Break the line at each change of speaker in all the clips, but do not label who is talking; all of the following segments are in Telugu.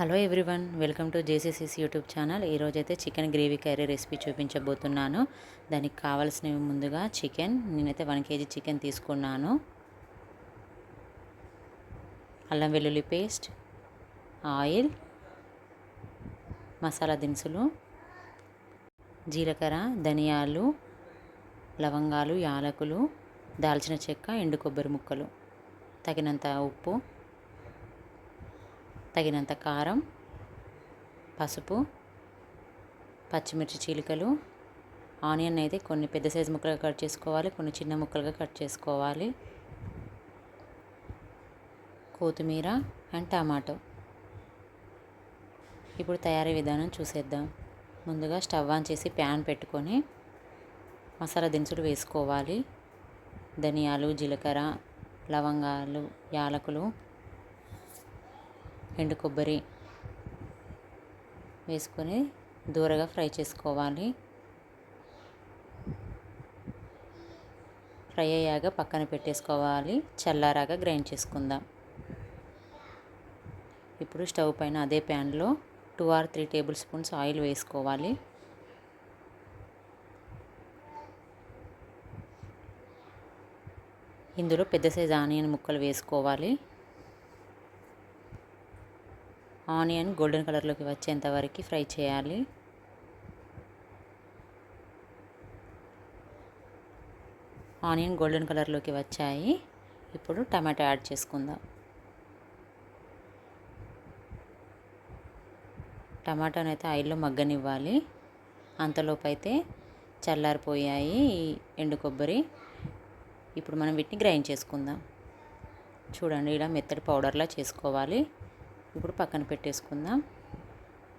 హలో ఎవ్రీవన్ వెల్కమ్ టు జేసీసీస్ యూట్యూబ్ ఛానల్. ఈరోజైతే చికెన్ గ్రేవీ కర్రీ రెసిపీ చూపించబోతున్నాను. దానికి కావాల్సినవి ముందుగా చికెన్ నేనైతే వన్ కేజీ చికెన్ తీసుకున్నాను. అల్లం వెల్లుల్లి పేస్ట్ ఆయిల్ మసాలా దినుసులు జీలకర్ర ధనియాలు లవంగాలు యాలకులు దాల్చిన చెక్క ఎండు కొబ్బరి ముక్కలు తగినంత ఉప్పు తగినంత కారం పసుపు పచ్చిమిర్చి చీలికలు ఆనియన్ అయితే కొన్ని పెద్ద సైజు ముక్కలుగా కట్ చేసుకోవాలి కొన్ని చిన్న ముక్కలుగా కట్ చేసుకోవాలి. కొత్తిమీర అండ్ టమాటో. ఇప్పుడు తయారీ విధానం చూసేద్దాం. ముందుగా స్టవ్ ఆన్ చేసి ప్యాన్ పెట్టుకొని మసాలా దినుసులు వేసుకోవాలి. ధనియాలు జీలకర్ర లవంగాలు యాలకులు ఎండు కొబ్బరి వేసుకొని దూరగా ఫ్రై చేసుకోవాలి. ఫ్రై అయ్యాక పక్కన పెట్టేసుకోవాలి. చల్లారాగా గ్రైండ్ చేసుకుందాం. ఇప్పుడు స్టవ్ పైన అదే ప్యాన్లో two or three tablespoons oil వేసుకోవాలి. ఇందులో పెద్ద సైజ్ ఆనియన్ ముక్కలు వేసుకోవాలి. ఆనియన్ గోల్డెన్ కలర్లోకి వచ్చేంత వరకు ఫ్రై చేయాలి. ఆనియన్ గోల్డెన్ కలర్లోకి వచ్చాయి. ఇప్పుడు టమాటో యాడ్ చేసుకుందాం. టమాటాను అయితే ఆయిల్లో మగ్గనివ్వాలి. అంతలోపు అయితే చల్లారిపోయాయి ఎండు కొబ్బరి. ఇప్పుడు మనం వీటిని గ్రైండ్ చేసుకుందాం. చూడండి ఇలా మెత్తడి పౌడర్లా చేసుకోవాలి. ఇప్పుడు పక్కన పెట్టేసుకుందాం.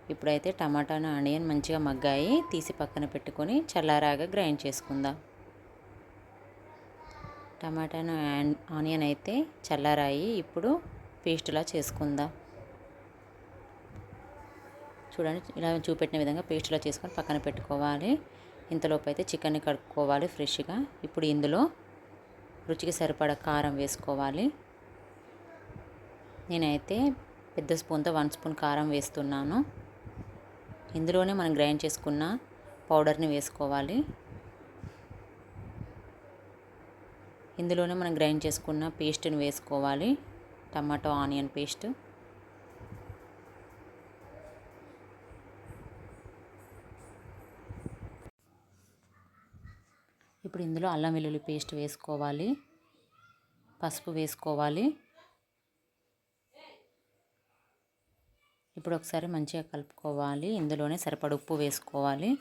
ఇప్పుడైతే టమాటాను ఆనియన్ మంచిగా మగ్గాయి. తీసి పక్కన పెట్టుకొని చల్లారాగా గ్రైండ్ చేసుకుందాం. టమాటాను ఆనియన్ అయితే చల్లారాయి. ఇప్పుడు పేస్ట్లా చేసుకుందాం. చూడండి ఇలా చూపెట్టిన విధంగా పేస్ట్లా చేసుకొని పక్కన పెట్టుకోవాలి. ఇంతలోపు అయితే చికెన్ని కడుక్కోవాలి ఫ్రెష్గా. ఇప్పుడు ఇందులో రుచికి సరిపడా కారం వేసుకోవాలి. నేనైతే పెద్ద స్పూన్తో వన్ స్పూన్ కారం వేస్తున్నాను. ఇందులోనే మనం గ్రైండ్ చేసుకున్న పౌడర్ని వేసుకోవాలి. ఇందులోనే మనం గ్రైండ్ చేసుకున్న పేస్ట్ని వేసుకోవాలి. Tomato onion paste. ఇప్పుడు ఇందులో అల్లం వెల్లుల్లి పేస్ట్ వేసుకోవాలి. పసుపు వేసుకోవాలి. ఇప్పుడు ఒకసారి మంచిగా కలుపుకోవాలి. ఇందులోనే సరిపడ ఉప్పు వేసుకోవాలి.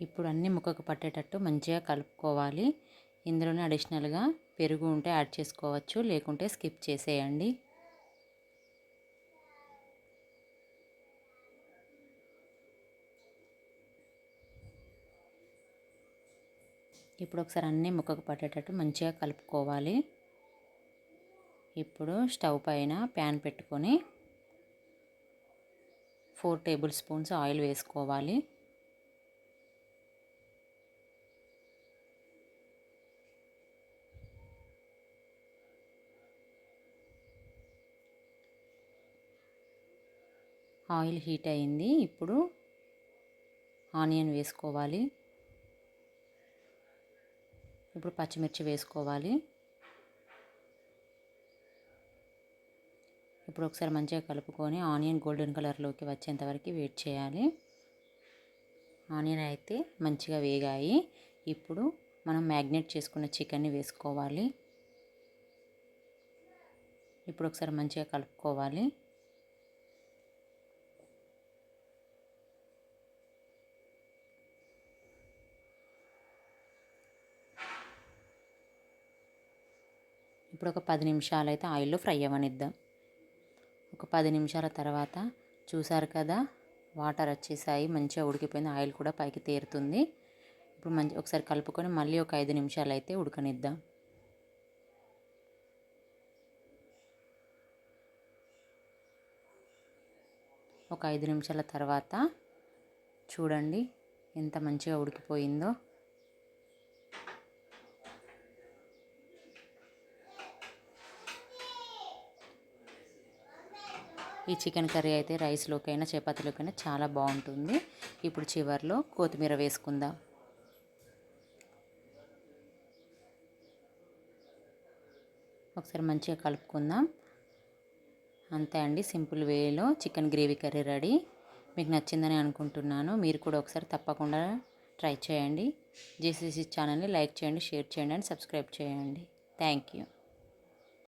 ఇప్పుడు అన్నీ ముక్కకు పట్టేటట్టు మంచిగా కలుపుకోవాలి. ఇందులోనే అడిషనల్గా పెరుగు ఉంటే యాడ్ చేసుకోవచ్చు. లేకుంటే స్కిప్ చేసేయండి. ఇప్పుడు ఒకసారి అన్నీ ముక్కకు పట్టేటట్టు మంచిగా కలుపుకోవాలి. ఇప్పుడు స్టవ్ పైన ప్యాన్ పెట్టుకొని ఫోర్ టేబుల్ స్పూన్స్ ఆయిల్ వేసుకోవాలి. ఆయిల్ హీట్ అయింది. ఇప్పుడు ఆనియన్ వేసుకోవాలి. ఇప్పుడు పచ్చిమిర్చి వేసుకోవాలి. ఇప్పుడు ఒకసారి మంచిగా కలుపుకొని ఆనియన్ గోల్డెన్ కలర్లోకి వచ్చేంత వరకు వెయిట్ చేయాలి. ఆనియన్ అయితే మంచిగా వేగాయి. ఇప్పుడు మనం మ్యాగ్నేట్ చేసుకున్న చికెన్ని వేసుకోవాలి. ఇప్పుడు ఒకసారి మంచిగా కలుపుకోవాలి. ఇప్పుడు ఒక పది నిమిషాలు అయితే ఆయిల్లో ఫ్రై అవ్వనిద్దాం. ఒక పది నిమిషాల తర్వాత చూసారు కదా వాటర్ వచ్చేసాయి మంచిగా ఉడికిపోయింది ఆయిల్ కూడా పైకి తేరుతుంది. ఇప్పుడు మంచి ఒకసారి కలుపుకొని మళ్ళీ ఒక ఐదు నిమిషాలు అయితే ఉడకనిద్దాం. ఒక ఐదు నిమిషాల తర్వాత చూడండి ఎంత మంచిగా ఉడికిపోయిందో. ఈ చికెన్ కర్రీ అయితే రైస్లోకైనా చపాతీలోకైనా చాలా బాగుంటుంది. ఇప్పుడు చివరిలో కొత్తిమీర వేసుకుందాం. ఒకసారి మంచిగా కలుపుకుందాం. అంతే అండి సింపుల్ వేలో చికెన్ గ్రేవీ కర్రీ రెడీ. మీకు నచ్చిందని అనుకుంటున్నాను. మీరు కూడా ఒకసారి తప్పకుండా ట్రై చేయండి. జేసీసీ ఛానల్ని లైక్ చేయండి షేర్ చేయండి అండ్ సబ్స్క్రైబ్ చేయండి. Thank you.